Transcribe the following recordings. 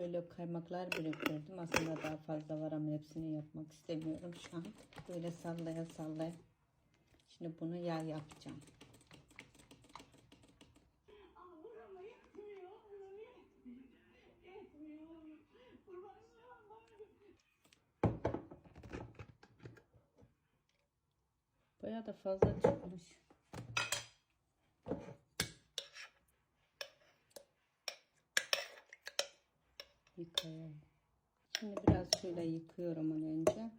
Böyle kaymaklar biriktirdim. Aslında daha fazla var ama hepsini yapmak istemiyorum şu an. Böyle sallaya sallaya. Şimdi bunu yağ yapacağım. Bayağı da fazla çıkmış. Yıkayalım. Şimdi biraz suyla yıkıyorum onu önce.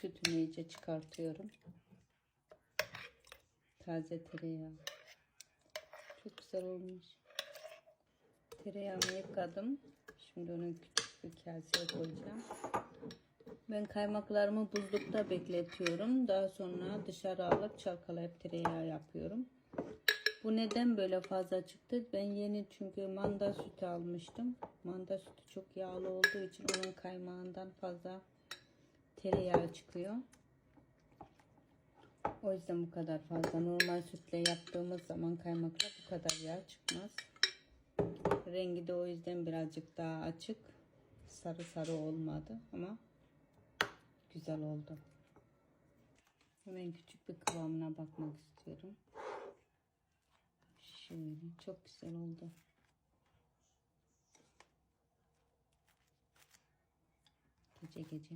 Sütünü iyice çıkartıyorum. Taze tereyağı. Çok güzel olmuş. Tereyağımı yıkadım. Şimdi onu küçük bir kaseye koyacağım. Ben kaymaklarımı buzlukta bekletiyorum. Daha sonra dışarı alıp çalkalayıp tereyağı yapıyorum. Bu neden böyle fazla çıktı? Ben yeni çünkü manda sütü almıştım. Manda sütü çok yağlı olduğu için onun kaymağından fazla tereyağı çıkıyor. O yüzden bu kadar fazla. Normal sütle yaptığımız zaman kaymakla bu kadar yağ çıkmaz. Rengi de o yüzden birazcık daha açık. Sarı sarı olmadı ama güzel oldu. Hemen küçük bir kıvamına bakmak istiyorum. Şöyle çok güzel oldu. Gece gece